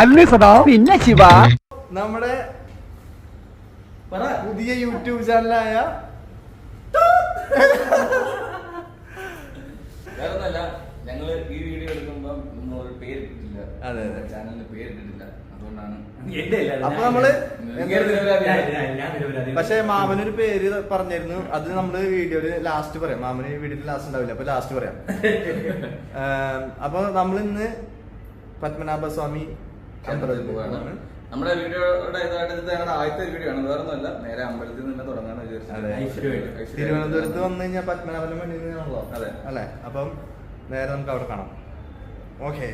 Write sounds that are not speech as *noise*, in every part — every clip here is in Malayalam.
അല്ല സദാ പിന്നെ ശിവ നമ്മുടെ പുതിയ യൂട്യൂബ് ചാനലായ ഞങ്ങൾ ഈ വീഡിയോ എടുക്കുമ്പോ നമ്മൾ പേര് ഇട്ടിട്ടില്ല അതെ, അതെ. ചാനലിന് പേര് ഇട്ടിട്ടില്ല അല്ല, അപ്പൊ നമ്മൾ ഇങ്ങനെ നിരപരാധിയാണ്. പക്ഷെ മാമനൊരു പേര് പറഞ്ഞിരുന്നു. അത് നമ്മൾ വീഡിയോയിൽ ലാസ്റ്റ് പറയാം. മാമന് വീഡിയോയിൽ ലാസ്റ്റ് ഉണ്ടാവില്ല. അപ്പൊ ലാസ്റ്റ് പറയാം. *laughs* ഏം, അപ്പൊ നമ്മൾ ഇന്ന് പത്മനാഭസ്വാമി അമ്പലത്തിൽ പോവാണ്. നമ്മുടെ വീഡിയോയുടെ ഇതായിട്ട് ഇത് ഞങ്ങളുടെ ആദ്യത്തെ വീഡിയോ ആണ്. വേറെ ഒന്നുമല്ല. നേരെ അമ്പലത്തിൽ നിന്ന് തുടങ്ങാന്ന് അതെ. വിചാരിച്ചു തിരുവനന്തപുരത്ത് വന്നു കഴിഞ്ഞാൽ പത്മനാഭന്റെ മണ്ണിലാണല്ലോ അതെ. അല്ലെ? അപ്പം നേരെ നമുക്ക് അവിടെ കാണാം. ഓക്കെ.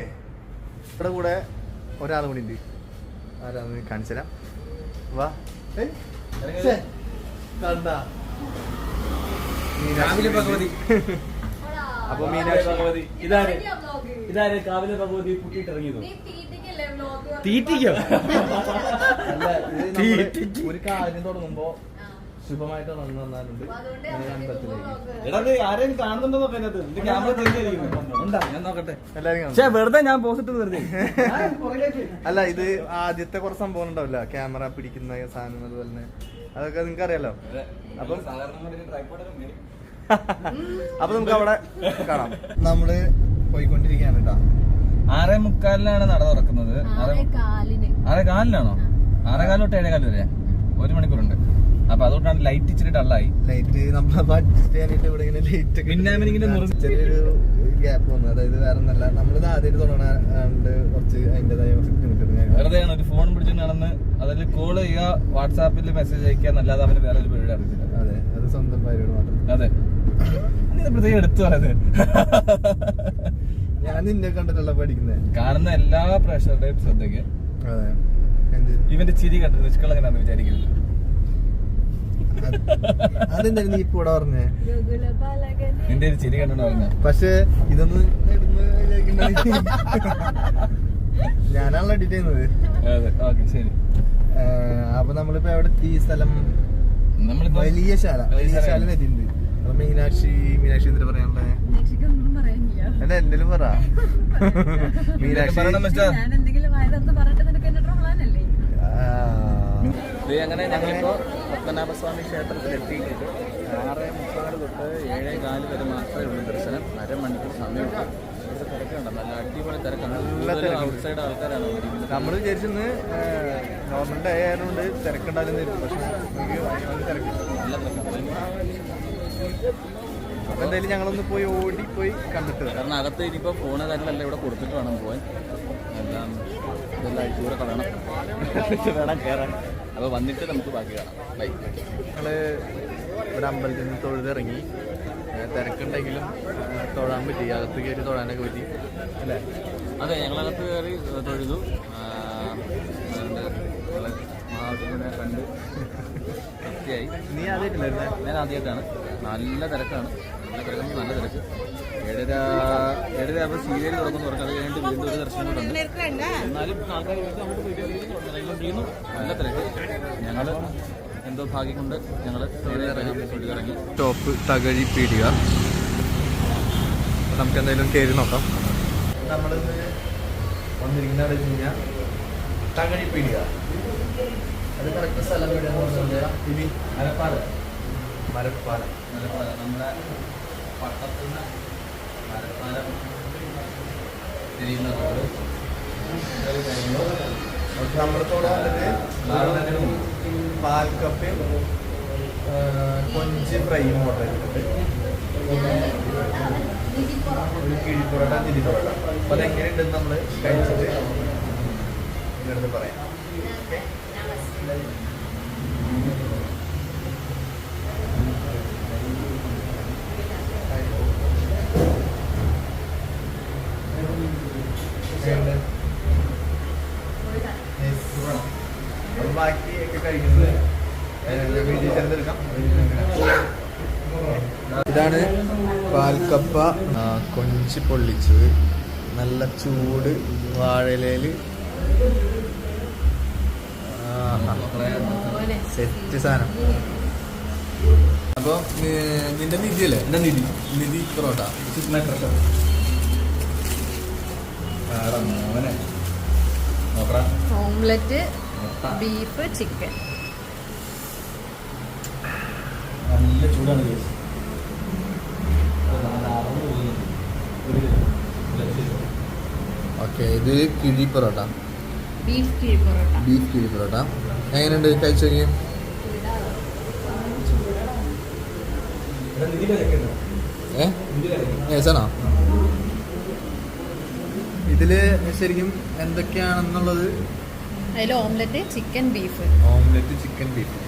ഇവിടെ കൂടെ ഒരാൾ കൂടി ഉണ്ട്. ആരാന്ന് കാണിച്ചുതരാം വാ. ഛെ, രാവിലെ ഭഗവതി. *laughs* അപ്പൊ മീനാക്ഷി ഭഗവതി. ഇതാണ് ഇതാര്? കാവിലെ ഭഗവതി vlog? തീറ്റിക്കോ. ഒരു കാര്യം തുടങ്ങുമ്പോ ശുഭമായിട്ട് തുടങ്ങി വന്നാലുണ്ട്. വെറുതെ ഞാൻ പോസിട്ട് വെറുതെ. അല്ല ഇത് ആദ്യത്തെ കുറച്ച് സംഭവം ഉണ്ടാവില്ല? ക്യാമറ പിടിക്കുന്ന സാധനം അതുപോലെ തന്നെ. അതൊക്കെ നിങ്ങൾക്ക് അറിയാലോ? അപ്പം *laughs* അപ്പൊ നമുക്ക് അവിടെ കാണാം. നമ്മൾ പോയിക്കൊണ്ടിരിക്കുകയാണ് കേട്ടോ. ആറേ മുക്കാലിനാണ് നട തുറക്കുന്നത്. ആറേ കാലിന്. ആറേ കാലിനാണോ? ആറേ കാലം തൊട്ട് ഏഴേ കാലം വരെ. ഒരു മണിക്കൂറുണ്ട്. അപ്പൊ അതുകൊണ്ടാണ് ലൈറ്റ് ഇച്ചിരി ഡള്ളായി ലൈറ്റ് നമ്മളെ അഡ്ജസ്റ്റ് ചെയ്യാനായിട്ട് ഇവിടെ ഇങ്ങനെ ലൈറ്റ് മിന്നാമിനിങ്ങിന്റെ നുറുങ്ങ് ചെറിയൊരു ഗ്യാപ്പ് വന്നു. അതായത് വേറെ ഒന്നല്ല. നമ്മളിത് ആദ്യമായിട്ട് തുടങ്ങാണ്ട് കുറച്ച് അതിന്റെതായ വെറുതെയാണ് ഒരു ഫോൺ പിടിച്ച് നടന്ന് അതിൽ കോൾ ചെയ്യുക വാട്സാപ്പിൽ മെസ്സേജ് അയക്കുക എന്നല്ലാതെ അവന് വേറെ ഒരു പരിപാടി അറിയത്തില്ല അതെ അത് സ്വന്തം പരിപാടി മാത്രം. അതെ. പ്രത്യേകം എടുത്തു പറയുന്നത് ഞാൻ നിന്നെ കണ്ടിട്ടല്ല പഠിക്കുന്നത് കാണുന്ന എല്ലാ പ്രേക്ഷകരുടെയും ശ്രദ്ധയ്ക്ക് ഇവന്റെ ചിരി കണ്ടിട്ട് നിഷ്കളങ്കനാന്ന് വിചാരിക്കരുത്. അതെന്തായാലും നീ കൂടെ പറഞ്ഞേ. നിന്റെ ഒരു ചിരി കണ്ടോ പക്ഷെ ഇതൊന്ന്. ഞാനാണല്ലോ എഡിറ്റ് ചെയ്യുന്നത്. അതെ ഓക്കെ ശരി. അപ്പൊ നമ്മളിപ്പോ എവിടെ എത്തി? ഈ സ്ഥലം വലിയ ശാല. വലിയ ശാല. എത്തിയിട്ടുണ്ട്. അപ്പൊ മീനാക്ഷി മീനാക്ഷി എന്തിനാ പറയാനുള്ളത് എന്റെ എന്തെങ്കിലും പറ. *laughs* മീനാക്ഷി പറയണം മിസ്റ്റർ ഞാൻ എന്തെങ്കിലും വായതൊന്ന് പറഞ്ഞിട്ട് നിനക്ക് എന്നെ ട്രോളാനല്ലേ ആ. ദേ അങ്ങനെ ഞങ്ങളിപ്പോൾ പത്മനാഭസ്വാമി ക്ഷേത്രത്തിൽ എത്തിയിട്ടുണ്ട്. ആറ് മുക്കാൽ തൊട്ട് ഏഴേ കാൽ വരെ മാത്രമേ ഉള്ളൂ ദർശനം. അരമണിക്കൂർ സമയമുണ്ട്. ഇവിടുത്തെ തിരക്കുണ്ട്. നല്ല അടിപൊളി തിരക്കാണ്. ഔട്ട് സൈഡ് ആൾക്കാരാണ് നമ്മൾ വിചാരിച്ചിന്ന് നോർമൽ ഡേ ആയതുകൊണ്ട് തിരക്കുണ്ടായിരുന്നു പക്ഷെ നല്ല തിരക്കാണ്. അപ്പൊ എന്തായാലും ഞങ്ങളൊന്ന് പോയി ഓടി പോയി കണ്ടിട്ട് കാരണം അകത്ത് ഇനിയിപ്പോ ഫോണ് കാര്യങ്ങളല്ല ഇവിടെ കൊടുത്തിട്ട് വേണം പോവാൻ. എല്ലാം ഇതെല്ലാം അഴിച്ചുകൂടെ കളയണം. *laughs* വേണം കയറാൻ അപ്പോൾ വന്നിട്ട് നമുക്ക് ബാക്കി കാണാം. ബൈ ഞങ്ങൾ ഇവിടെ അമ്പലത്തിൽ നിന്ന് തൊഴുതിറങ്ങി. തിരക്കുണ്ടെങ്കിലും തൊഴാൻ പറ്റി. അകത്ത് കയറി തൊഴാനൊക്കെ പറ്റി. അല്ലേ? അതെ ഞങ്ങളകത്ത് കയറി തൊഴുതു. മഹാവിഷ്ണുവിനെ കണ്ട് വൃത്തിയായി നീ ആദ്യമായിട്ടില്ലായിരുന്നേ ഞാൻ ആദ്യമായിട്ടാണ്. നല്ല തിരക്കാണ്. നല്ല തിരക്കാണ്. നല്ല തിരക്ക്. ഏഴര ഏഴര അപ്പോൾ സീരിയൽ തുടങ്ങുന്നു പറഞ്ഞു അത് കഴിഞ്ഞിട്ട് വീണ്ടും ഒരു ദർശനം കൂടെ എന്നാലും ആൾക്കാർ നല്ല തിരക്ക്. ഞങ്ങൾ എന്തോ ഭാഗ്യം കൊണ്ട് ഞങ്ങൾ ഇറങ്ങി. ടോപ്പ് തകഴി പീടിക. നമുക്ക് എന്തായാലും കയറി നോക്കാം. നമ്മൾ വന്നിരിക്കുന്ന തകഴി പീടിക. മലപ്പാട്. നമ്മുടെ പട്ടത്തുനിന്ന് മലപ്പാലം തിരിയുന്ന റോഡ്. വന്നിട്ട് പാൽക്കപ്പയും കൊഞ്ച് ഫ്രൈയും ഓർഡർ ചെയ്തിട്ടുണ്ട്. ഒരു കിഴി പൊറോട്ട തിരി പൊറോട്ട അപ്പോൾ അതെങ്ങനെയുണ്ടെന്ന് നമ്മൾ കഴിച്ചിട്ട് ഇതിനടുത്ത് പറയാം. എങ്ങനെയുണ്ട്? വീട്ടിൽ ചെറുതെടുക്കാം ഇതാണ് പാൽക്കപ്പ കൊഞ്ച് പൊള്ളിച്ചത്. നല്ല ചൂട് വാഴയിലയിൽ സെറ്റ് സാധനം. അപ്പൊ നിന്റെ നിധി അല്ലേ എന്റെ നിധി. നിധി പൊറോട്ട. മോനെ. Omelette beef chicken. നല്ല ചൂടാണ് guys. ഓക്കെ ഇത് കിഴി പൊറോട്ട. ബീഫ് കിഴി പൊറോട്ട. ബീഫ് കിഴി പൊറോട്ട. എങ്ങനെയുണ്ട് കഴിച്ചു നോക്കിയേ. ഏസാണോ ഇതിൽ ശരിക്കും എന്തൊക്കെയാണെന്നുള്ളത്? അതിൽ omelette chicken beef. Omelette chicken beef.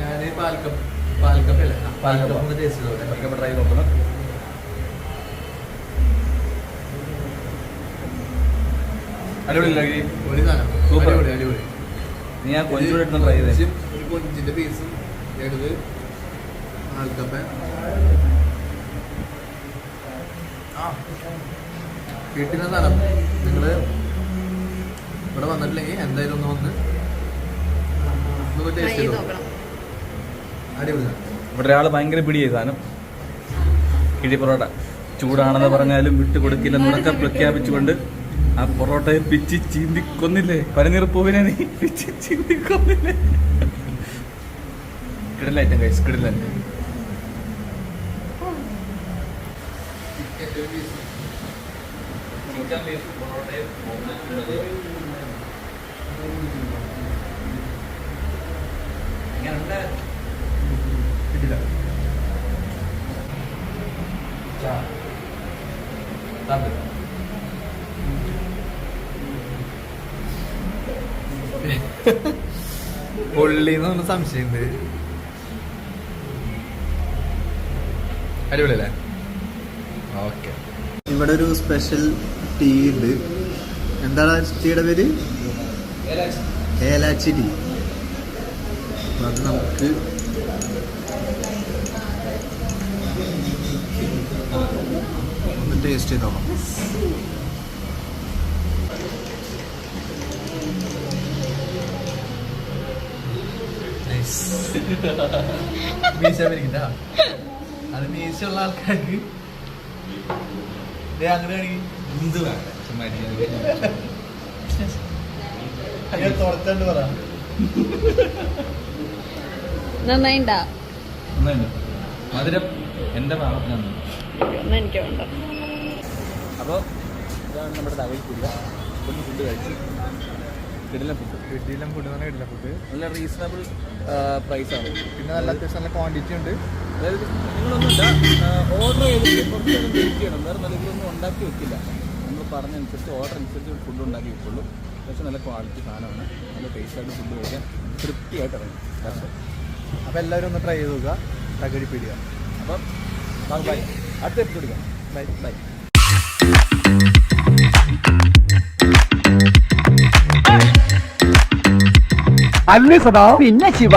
ഞാൻ പാൽക്കപ്പ് പാൽക്കപ്പ് അല്ലേ പാൽക്കപ്പ്. ടേസ്റ്റ് ചെയ്തോട്ടെ. പാൽക്കപ്പ് ട്രൈ നോക്കണം. അടിപൊളിയല്ലേ? സൂപ്പർ. അടിപൊളി അടിപൊളി. നീ ആ കൊഞ്ചൂടെ എടുത്ത് ട്രൈ ചെയ്തേ. കൊഞ്ചും ഒരു കൊഞ്ചിന്റെ പീസും എടുത്ത് പാൽക്കപ്പ ആ. കിട്ടുന്ന സ്ഥലം നിങ്ങൾ ഇവിടെ വന്നിട്ടില്ലെങ്കിൽ എന്തായാലും ഒന്ന് വന്ന് അടിപൊളി ഇവിടെ ഒരാൾ ഭയങ്കര പിടിയായി സാധനം. കിഴി പൊറോട്ട. ചൂടാണെന്ന് പറഞ്ഞാലും വിട്ടു കൊടുക്കില്ലെന്നുറക്കെ പ്രഖ്യാപിച്ചുകൊണ്ട് ആ പൊറോട്ടയെ പിച്ചി ചീന്തി കൊന്നില്ലേ പനിനീർ പൂവിനെ നീ പിച്ചി ചീന്തി കൊന്നില്ലേ കിടിലൈറ്റം കഴിച്ചു കിടല കിട്ടില്ല പൊള്ളിന്ന് പറഞ്ഞ സംശയമുണ്ട് അടിപൊളിയല്ലേ? ഓക്കെ. ഇവിടെ ഒരു സ്പെഷ്യൽ ടീ ഉണ്ട്. എന്താണ് ടീയുടെ പേര്? ഏലാച്ചി ടീ അത് നമുക്ക് ഒന്ന് ടേസ്റ്റ് ചെയ്ത് നോക്കാം മീശ വരിക്കണ്ട അത് ഉള്ള ആൾക്കാർക്ക് ദേ അങ്ങനെ ആണെങ്കിൽ എന്ത് വേണം? തുറച്ചോണ്ട് പറ. നന്നായിണ്ടാ. മധുരം എന്റെ ഭാഗത്തിനാണ് എനിക്ക് വേണ്ട. അപ്പോൾ ഇതാണ് നമ്മുടെ തവയിൽ ഫുഡ് ഒന്ന് ഫുഡ് കഴിച്ചു. കിടിലൻ ഫുഡ് ഇഡ്ഡലിയും ഫുഡ് നല്ല റീസണബിൾ പ്രൈസാണ് പിന്നെ നല്ല അത്യാവശ്യം നല്ല ക്വാണ്ടിറ്റി ഉണ്ട്. അതായത് നിങ്ങളൊന്നുമില്ല ഓർഡർ ചെയ്തിട്ട് കുറച്ച് നേരം വെയിറ്റ് ചെയ്യണം വേറെ നല്ല ഇതൊന്നും ഉണ്ടാക്കി വെക്കില്ല. നമ്മൾ പറഞ്ഞനുസരിച്ച് ഓർഡർ അനുസരിച്ച് ഫുഡ് ഉണ്ടാക്കി വെക്കുള്ളൂ. പക്ഷേ നല്ല ക്വാളിറ്റി സാധനമാണ്. നല്ല ടേസ്റ്റായിട്ട് ഫുഡ് കഴിക്കാൻ തൃപ്തിയായിട്ട് ഇറങ്ങും. അപ്പോൾ എല്ലാവരും ഒന്ന് ട്രൈ ചെയ്ത് നോക്കുക. തകഴിപ്പിടിക്കുക അപ്പം ബൈ അടുത്ത എപ്പിസോഡ് ബൈ ബൈ അല്ല സദാ പിന്നെ ശിവ